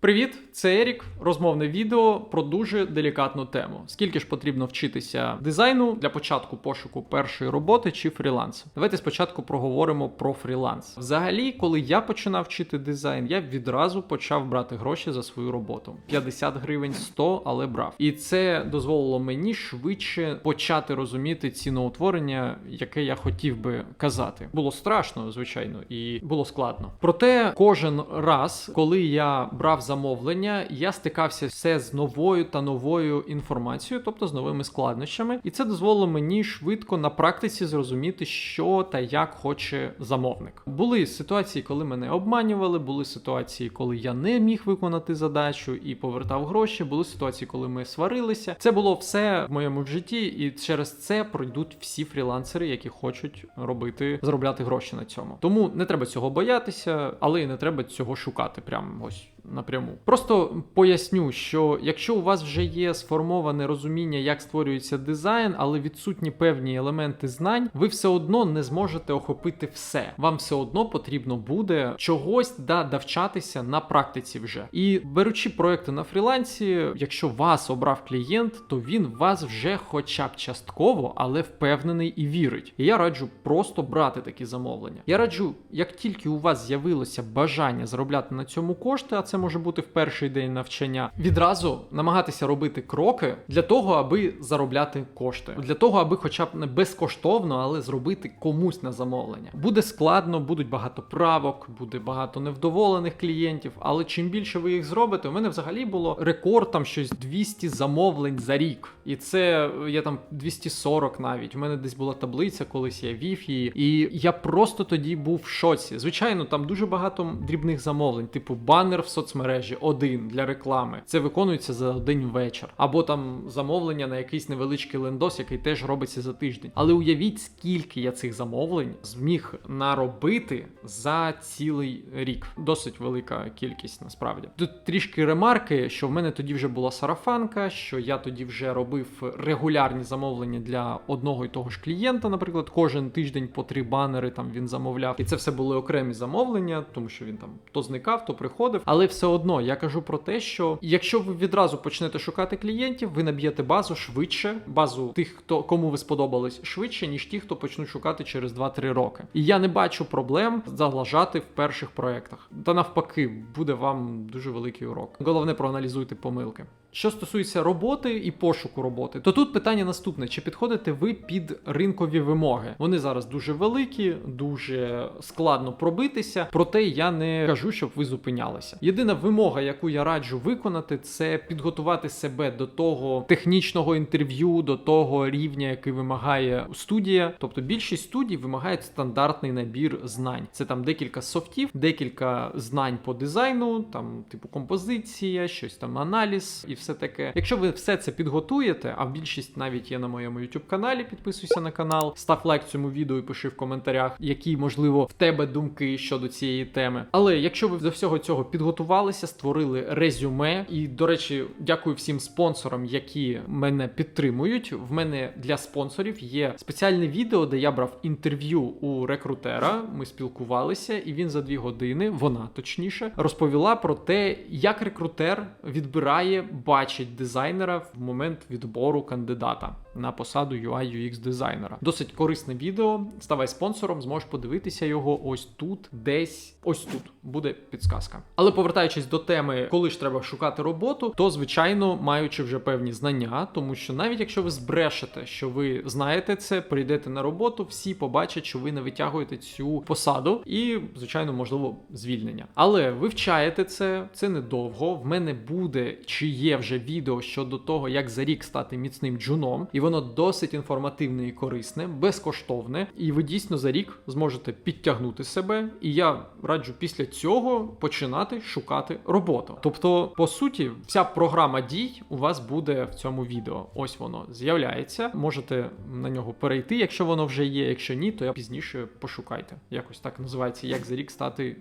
Привіт, це Ерік. Розмовне відео про дуже делікатну тему. Скільки ж потрібно вчитися дизайну для початку пошуку першої роботи чи фрілансу? Давайте спочатку проговоримо про фріланс. Взагалі, коли я починав вчити дизайн, я відразу почав брати гроші за свою роботу. 50 гривень, 100, але брав. І це дозволило мені швидше почати розуміти ціноутворення, яке я хотів би казати. Було страшно, звичайно, і було складно. Проте кожен раз, коли я брав замовлення, я стикався все з новою та новою інформацією, тобто з новими складнощами, і це дозволило мені швидко на практиці зрозуміти, що та як хоче замовник. Були ситуації, коли мене обманювали, були ситуації, коли я не міг виконати задачу і повертав гроші. Були ситуації, коли ми сварилися. Це було все в моєму житті, і через це пройдуть всі фрілансери, які хочуть робити, заробляти гроші на цьому. Тому не треба цього боятися, але і не треба цього шукати. Прямо ось напряму. Просто поясню, що якщо у вас вже є сформоване розуміння, як створюється дизайн, але відсутні певні елементи знань, ви все одно не зможете охопити все. Вам все одно потрібно буде чогось да навчатися на практиці вже. І беручи проекти на фрілансі, якщо вас обрав клієнт, то він вас вже хоча б частково, але впевнений і вірить. І я раджу просто брати такі замовлення. Я раджу, як тільки у вас з'явилося бажання заробляти на цьому кошти, а це може бути в перший день навчання, відразу намагатися робити кроки для того, аби заробляти кошти, для того, аби, хоча б не безкоштовно, але зробити комусь на замовлення. Буде складно, будуть багато правок, буде багато невдоволених клієнтів. Але чим більше ви їх зробите, у мене взагалі було рекорд там щось 200 замовлень за рік, і це я там 240 навіть. У мене десь була таблиця, колись я вів її, і я просто тоді був в шоці. Звичайно, там дуже багато дрібних замовлень, типу банер в соцмережі один для реклами. Це виконується за один вечір, або там замовлення на якийсь невеличкий лендос, який теж робиться за тиждень. Але уявіть, скільки я цих замовлень зміг наробити за цілий рік. Досить велика кількість насправді. Тут трішки ремарки, що в мене тоді вже була сарафанка, що я тоді вже робив регулярні замовлення для одного і того ж клієнта. Наприклад, кожен тиждень по три банери там він замовляв, і це все були окремі замовлення, тому що він там то зникав, то приходив. Але все одно я кажу про те, що якщо ви відразу почнете шукати клієнтів, ви наб'єте базу швидше, базу тих, хто кому ви сподобались швидше, ніж ті, хто почнуть шукати через 2-3 роки. І я не бачу проблем заглажати в перших проектах. Та навпаки, буде вам дуже великий урок. Головне, проаналізуйте помилки. Що стосується роботи і пошуку роботи, то тут питання наступне: чи підходите ви під ринкові вимоги? Вони зараз дуже великі, дуже складно пробитися. Проте я не кажу, щоб ви зупинялися. Єдина вимога, яку я раджу виконати, це підготувати себе до того технічного інтерв'ю, до того рівня, який вимагає студія. Тобто більшість студій вимагають стандартний набір знань. Це там декілька софтів, декілька знань по дизайну, там типу композиція, щось там аналіз і все таке. Якщо ви все це підготуєте, а більшість навіть є на моєму YouTube каналі, підписуйся на канал, став лайк цьому відео і пиши в коментарях, які можливо в тебе думки щодо цієї теми. Але якщо ви до всього цього підготувалися, створили резюме, і до речі, дякую всім спонсорам, які мене підтримують. В мене для спонсорів є спеціальне відео, де я брав інтерв'ю у рекрутера. Ми спілкувалися, і він за дві години, вона точніше, розповіла про те, як рекрутер відбирає бачить дизайнера в момент відбору кандидата на посаду UI UX дизайнера. Досить корисне відео. Ставай спонсором, зможеш подивитися його ось тут, десь ось тут буде підсказка. Але повертаючись до теми, коли ж треба шукати роботу, то звичайно маючи вже певні знання, тому що навіть якщо ви збрешете, що ви знаєте це, прийдете на роботу, всі побачать, що ви не витягуєте цю посаду, і звичайно, можливо, звільнення. Але вивчаєте це, це недовго. В мене буде чи є вже відео щодо того, як за рік стати міцним джуном, і воно досить інформативне і корисне, безкоштовне, і ви дійсно за рік зможете підтягнути себе. І я раджу після цього починати шукати роботу. Тобто, по суті, вся програма дій у вас буде в цьому відео. Ось воно з'являється. Можете на нього перейти, якщо воно вже є. Якщо ні, то я пізніше пошукайте. Якось так називається, як за рік стати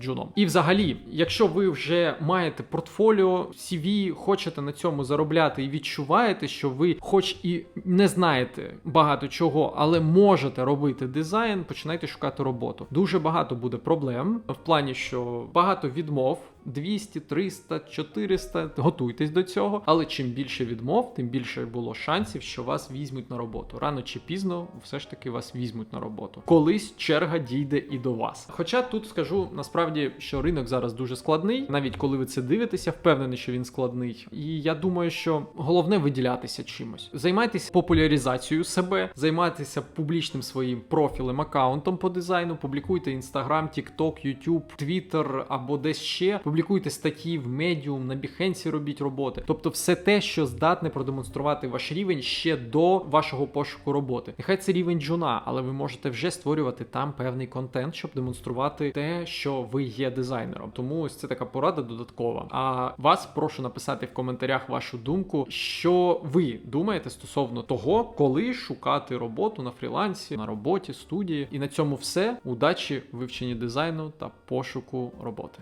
джуном. І взагалі, якщо ви вже маєте портфоліо, CV, хочете на цьому заробляти і відчуваєте, що ви, хоч і не знаєте багато чого, але можете робити дизайн, починайте шукати роботу. Дуже багато буде проблем в плані, що багато відмов 200, 300, 400. Готуйтесь до цього. Але чим більше відмов, тим більше було шансів, що вас візьмуть на роботу. Рано чи пізно, все ж таки вас візьмуть на роботу. Колись черга дійде і до вас. Хоча тут скажу насправді, що ринок зараз дуже складний, навіть коли ви це дивитеся, впевнений, що він складний. І я думаю, що головне виділятися чимось. Займайтеся популяризацією себе, займайтеся публічним своїм профілем, аккаунтом по дизайну, публікуйте Instagram, TikTok, YouTube, Twitter або десь ще. Публікуйте статті в Medium, на Behance робіть роботи. Тобто, все те, що здатне продемонструвати ваш рівень ще до вашого пошуку роботи. Нехай це рівень джуна, але ви можете вже створювати там певний контент, щоб демонструвати те, що ви є дизайнером. Тому ось це така порада додаткова. А вас прошу написати в коментарях вашу думку, що ви думаєте стосовно того, коли шукати роботу на фрілансі, на роботі, студії. І на цьому все. Удачі в вивченні дизайну та пошуку роботи.